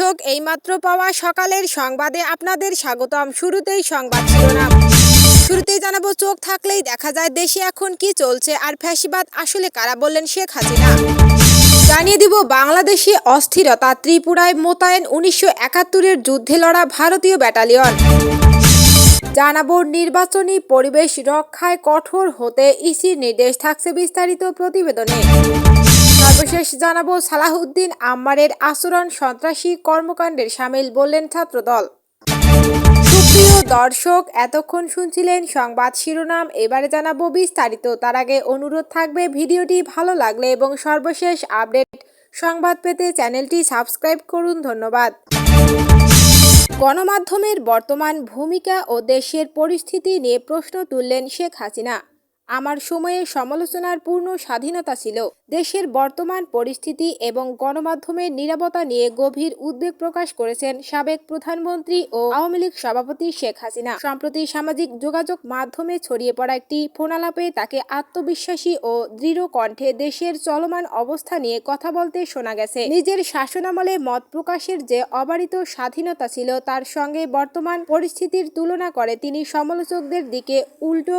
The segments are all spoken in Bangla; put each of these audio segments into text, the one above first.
দর্শক, এইমাত্র পাওয়া সকালের সংবাদে আপনাদের স্বাগতম। শুরুতেই সংবাদ শিরোনাম। শুরুতেই জানাব, চোখ থাকলেই দেখা যায় দেশে এখন কি চলছে আর ফ্যাসিবাদ আসলে কারা বললেন শেখ হাসিনা। জানিয়ে দিব, বাংলাদেশে অস্থিরতা। ত্রিপুরায় মোতায়েন উনিশশো একাত্তরের যুদ্ধে লড়া ভারতীয় ব্যাটালিয়ন। জানাব, নির্বাচনী পরিবেশ রক্ষায় কঠোর হতে ইসির নির্দেশ। থাকছে বিস্তারিত প্রতিবেদনে। সর্বশেষ জানাব সালাহউদ্দিন আম্মারের আচরণ সন্ত্রাসী কর্মকাণ্ডের সামিল বললেন ছাত্রদল। সুপ্রিয় দর্শক, এতক্ষণ শুনছিলেন সংবাদ শিরোনাম। এবারে জানাব বিস্তারিত। তার আগে অনুরোধ থাকবে, ভিডিওটি ভালো লাগলে এবং সর্বশেষ আপডেট সংবাদ পেতে চ্যানেলটি সাবস্ক্রাইব করুন। ধন্যবাদ। গণমাধ্যমের বর্তমান ভূমিকা ও দেশের পরিস্থিতি নিয়ে প্রশ্ন তুললেন শেখ হাসিনা। আমার সময়ে সমালোচনার পূর্ণ স্বাধীনতা ছিল। দেশের বর্তমান পরিস্থিতি এবং গণমাধ্যমের নিরাপত্তা নিয়ে গভীর উদ্বেগ প্রকাশ করেছেন সাবেক প্রধানমন্ত্রী ও আওয়ামী লীগ সভাপতি শেখ হাসিনা। সম্প্রতি সামাজিক যোগাযোগ মাধ্যমে ছড়িয়ে পড়া একটি ফোনালাপে তাকে আত্মবিশ্বাসী ও দৃঢ় কণ্ঠে দেশের চলমান অবস্থা নিয়ে কথা বলতে শোনা গেছে। নিজের শাসনামলে মত প্রকাশের যে অবারিত স্বাধীনতা ছিল, তার সঙ্গে বর্তমান পরিস্থিতির তুলনা করে তিনি সমালোচকদের দিকে উল্টো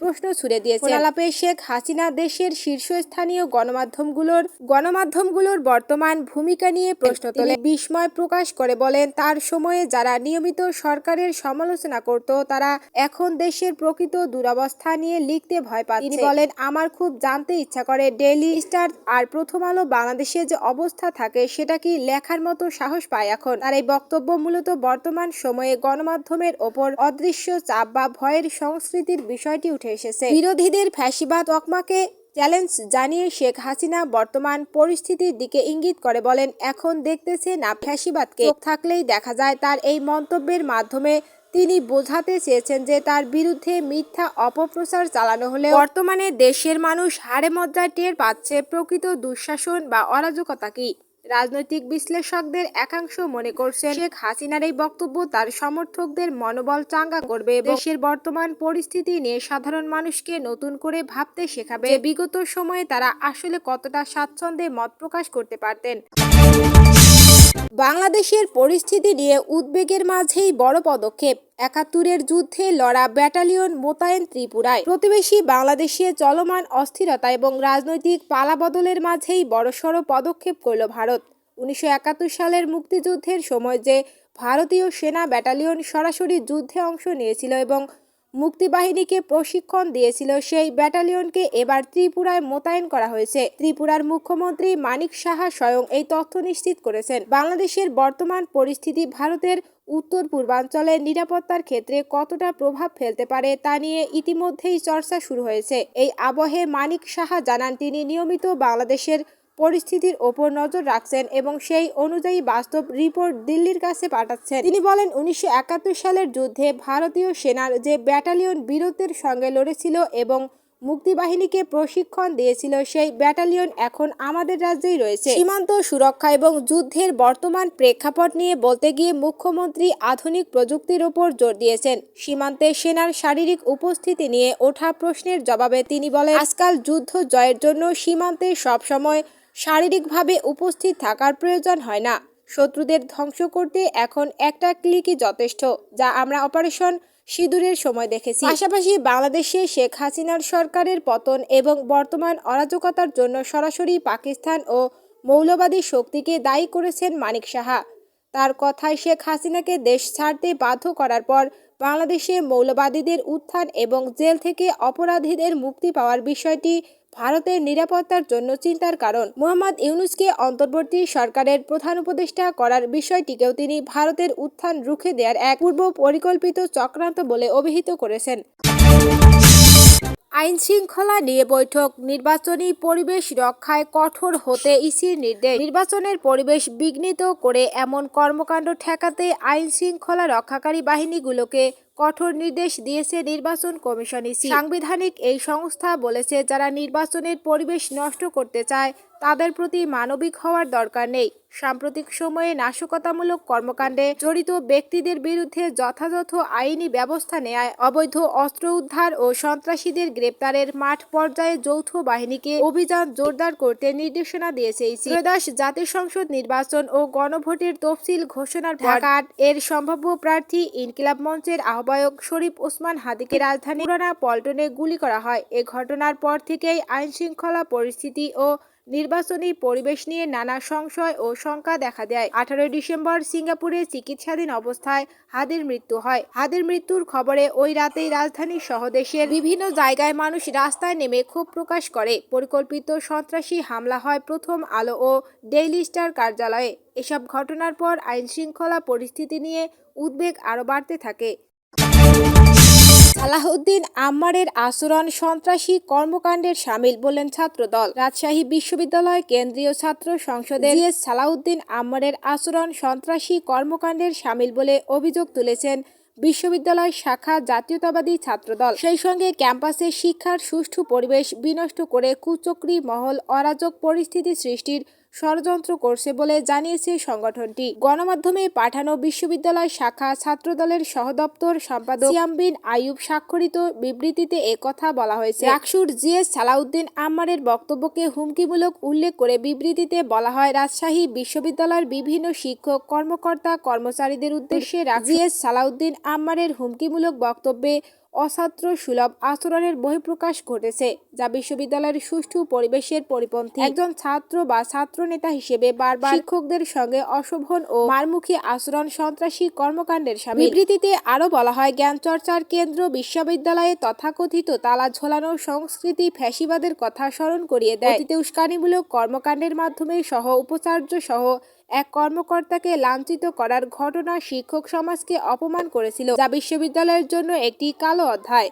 প্রশ্ন ছুড়ে দিয়েছেন আলাপে শেখ হাসিনা দেশের শীর্ষস্থানীয় গণমাধ্যমগুলোর গণমাধ্যমগুলোর বর্তমান ভূমিকা নিয়ে প্রশ্ন তোলে। বিস্ময় প্রকাশ করে বলেন তার সময়ে যারা নিয়মিত সরকারের সমালোচনা করত তারা এখন দেশের প্রকৃত দুরবস্থা নিয়ে লিখতে ভয় পাচ্ছে। তিনি বলেন আমার খুব জানতে ইচ্ছা করে ডেইলি স্টার আর প্রথম আলো বাংলাদেশে যে অবস্থা থাকে সেটা কি লেখার মতো সাহস পায় এখন? তার এই বক্তব্য মূলত বর্তমান সময়ে গণমাধ্যমের ওপর অদৃশ্য চাপ বা ভয়ের সংস্কৃতির বিষয়টি উঠে এসেছে। বিরোধীদের ফ্যাসিবাদ তকমাকে চ্যালেঞ্জ জানিয়ে শেখ হাসিনা বর্তমান পরিস্থিতির দিকে ইঙ্গিত করে বলেন, এখন দেখতেছে না ফ্যাসিবাদকে। থাকলেই দেখা যায় তার এই মন্তব্যের মাধ্যমে তিনি বোঝাতে চেয়েছেন যে তার বিরুদ্ধে মিথ্যা অপপ্রচার চালানো হলে বর্তমানে দেশের মানুষ হাড়ে মজ্জায় টের পাচ্ছে প্রকৃত দুঃশাসন বা অরাজকতা কি। রাজনৈতিক বিশ্লেষকদের একাংশ মনে করছেন, শেখ হাসিনার এই বক্তব্য তার সমর্থকদের মনোবল চাঙ্গা করবে দেশের বর্তমান পরিস্থিতি নিয়ে সাধারণ মানুষকে নতুন করে ভাবতে শেখাবে বিগত সময়ে তারা আসলে কতটা স্বাচ্ছন্দ্যে মত প্রকাশ করতে পারতেন। বাংলাদেশের পরিস্থিতি নিয়ে উদ্বেগের মাঝেই বড় পদক্ষেপ। একাত্তরের যুদ্ধে লড়া ব্যাটালিয়ন মোতায়েন ত্রিপুরায়। প্রতিবেশী বাংলাদেশে চলমান অস্থিরতা এবং রাজনৈতিক পালাবদলের মাঝেই বড়সড় পদক্ষেপ করল ভারত। উনিশশো একাত্তর সালের মুক্তিযুদ্ধের সময় যে ভারতীয় সেনা ব্যাটালিয়ন সরাসরি যুদ্ধে অংশ নিয়েছিল এবং মুক্তিবাহিনীকে প্রশিক্ষণ দিয়েছিল সেই ব্যাটালিয়নকে এবার ত্রিপুরায় মোতায়েন করা হয়েছে। ত্রিপুরার মুখ্যমন্ত্রী মানিক সাহা স্বয়ং এই তথ্য নিশ্চিত করেছেন। বাংলাদেশের বর্তমান পরিস্থিতি ভারতের উত্তর পূর্বাঞ্চলের নিরাপত্তার ক্ষেত্রে কতটা প্রভাব ফেলতে পারে তা নিয়ে ইতিমধ্যেই চর্চা শুরু হয়েছে। এই আবহে মানিক সাহা জানান, তিনি নিয়মিত বাংলাদেশের পরিস্থিতির ওপর নজর রাখছেন এবং সেই অনুযায়ী বাস্তব রিপোর্ট দিল্লির কাছে পাঠাচ্ছেন। তিনি বলেন, উনিশশো একাত্তর সালের যুদ্ধে ভারতীয় সেনার যে ব্যাটালিয়ন বীরত্বের সঙ্গে লড়েছিল এবং মুক্তিবাহিনীকে প্রশিক্ষণ দিয়েছিল, সেই ব্যাটালিয়ন এখন আমাদের রাজ্যেই রয়েছে। সীমান্ত সুরক্ষা এবং যুদ্ধের বর্তমান প্রেক্ষাপট নিয়ে বলতে গিয়ে মুখ্যমন্ত্রী আধুনিক প্রযুক্তির ওপর জোর দিয়েছেন। সীমান্তে সেনার শারীরিক উপস্থিতি নিয়ে ওঠা প্রশ্নের জবাবে তিনি বলেন, আজকাল যুদ্ধ জয়ের জন্য সীমান্তে সবসময় শারীরিকভাবে উপস্থিত থাকার প্রয়োজন হয় না। শত্রুদের ধ্বংস করতে এখন একটা ক্লিকই যথেষ্ট, যা আমরা অপারেশন সিঁদুরের সময় দেখেছি। পাশাপাশি বাংলাদেশে শেখ হাসিনার সরকারের পতন এবং বর্তমান অরাজকতার জন্য সরাসরি পাকিস্তান ও মৌলবাদী শক্তিকে দায়ী করেছেন মানিক সাহা। তার কথায় শেখ হাসিনাকে দেশ ছাড়তে বাধ্য করার পর বাংলাদেশে মৌলবাদীদের উত্থান এবং জেল থেকে অপরাধীদের মুক্তি পাওয়ার বিষয়টি ভারতের নিরাপত্তার জন্য চিন্তার কারণ। মোহাম্মদ ইউনুসকে অন্তর্বর্তী সরকারের প্রধান উপদেষ্টা করার বিষয়টিকেও তিনি ভারতের উত্থান রুখে দেওয়ার এক পূর্ব পরিকল্পিত চক্রান্ত বলে অভিহিত করেছেন। আইন শৃঙ্খলা নিয়ে বৈঠক, নির্বাচনী পরিবেশ রক্ষায় কঠোর হতে ইসির নির্দেশ। নির্বাচনের পরিবেশ বিঘ্নিত করে এমন কর্মকাণ্ড ঠেকাতে আইন শৃঙ্খলা রক্ষাকারী বাহিনীগুলোকে কঠোর নির্দেশ দিয়েছে নির্বাচন কমিশন ইসি। সাংবিধানিক এই সংস্থা বলেছে, যারা নির্বাচনের পরিবেশ নষ্ট করতে চায়, তাদের প্রতি মানবিক হওয়ার দরকার নেই। সাম্প্রতিক সময়ে নাশকতামূলক কর্মকাণ্ডে জড়িত ব্যক্তিদের বিরুদ্ধে যথাযথ আইনি ব্যবস্থা নেয় অবৈধ অস্ত্র উদ্ধার ও সন্ত্রাসীদের গ্রেপ্তারের মাঠ পর্যায়ে যৌথ বাহিনীকে অভিযান জোরদার করতে নির্দেশনা দিয়েছে ত্রয়োদশ জাতীয় সংসদ নির্বাচন ও গণভোটের তফসিল ঘোষণার পর এর সম্ভাব্য প্রার্থী ইনকিলাব মঞ্চের আহ্বায়ক শরীফ ওসমান হাদিকে রাজধানী পুরানা পল্টনে গুলি করা হয়। এ ঘটনার পর থেকেই আইন শৃঙ্খলা পরিস্থিতি ও নির্বাচনী পরিবেশ নিয়ে নানা সংশয় ও শঙ্কা দেখা দেয়। আঠারোই ডিসেম্বর সিঙ্গাপুরে চিকিৎসাধীন অবস্থায় হাদির মৃত্যু হয়। হাদির মৃত্যুর খবরে ওই রাতেই রাজধানী সহ দেশের বিভিন্ন জায়গায় মানুষ রাস্তায় নেমে ক্ষোভ প্রকাশ করে। পরিকল্পিত সন্ত্রাসী হামলা হয় প্রথম আলো ও ডেইলি স্টার কার্যালয়ে। এসব ঘটনার পর আইন শৃঙ্খলা পরিস্থিতি নিয়ে উদ্বেগ আরও বাড়তে থাকে। সালাহউদ্দিন আম্মারের আচরণ সন্ত্রাসী কর্মকাণ্ডের সামিল বললেন ছাত্রদল। রাজশাহী বিশ্ববিদ্যালয় কেন্দ্রীয় ছাত্র সংসদের জিএস সালাউদ্দিন আম্মারের আচরণ সন্ত্রাসী কর্মকাণ্ডের সামিল বলে অভিযোগ তুলেছেন বিশ্ববিদ্যালয় শাখা জাতীয়তাবাদী ছাত্রদল। সেই সঙ্গে ক্যাম্পাসে শিক্ষার সুষ্ঠু পরিবেশ বিনষ্ট করে কুচক্রী মহল অরাজক পরিস্থিতি সৃষ্টির ষড়যন্ত্র করছে বলে জানিয়েছে সংগঠনটি। গণমাধ্যমে পাঠানো বিশ্ববিদ্যালয় শাখা ছাত্রদলের সহদপ্তর সম্পাদক সিয়াম বিন আইয়ুব স্বাক্ষরিত বিবৃতিতে এ কথা বলা হয়েছে। রাকসুর জিএস সালাউদ্দিন আম্মারের বক্তব্যকে হুমকিমূলক উল্লেখ করে বিবৃতিতে বলা হয়, রাজশাহী বিশ্ববিদ্যালয়ের বিভিন্ন শিক্ষক, কর্মকর্তা, কর্মচারীদের উদ্দেশ্যে জিএস সালাউদ্দিন আম্মারের হুমকিমূলক বক্তব্যে অছাত্র সুলভ আচরণের বহিঃপ্রকাশ ঘটেছে, যা বিশ্ববিদ্যালয়ের সুষ্ঠু পরিবেশের পরিপন্থী। একজন ছাত্র বা ছাত্র নেতা হিসেবে বারবার শিক্ষকদের সঙ্গে অশোভন ও মারমুখী আচরণ সন্ত্রাসী কর্মকাণ্ডের সামিল। বিবৃতিতে আরও বলা হয় জ্ঞান চর্চার কেন্দ্র বিশ্ববিদ্যালয়ে তথাকথিত তালা ঝোলানো সংস্কৃতি ফ্যাসিবাদের কথা স্মরণ করিয়ে দেয়। অতীতে উস্কানিমূলক কর্মকাণ্ডের মাধ্যমে সহ উপাচার্য সহ এক কর্মকর্তাকে লাঞ্ছিত করার ঘটনা শিক্ষক সমাজকে অপমান করেছিল যা বিশ্ববিদ্যালয়ের জন্য একটি কালো অধ্যায়।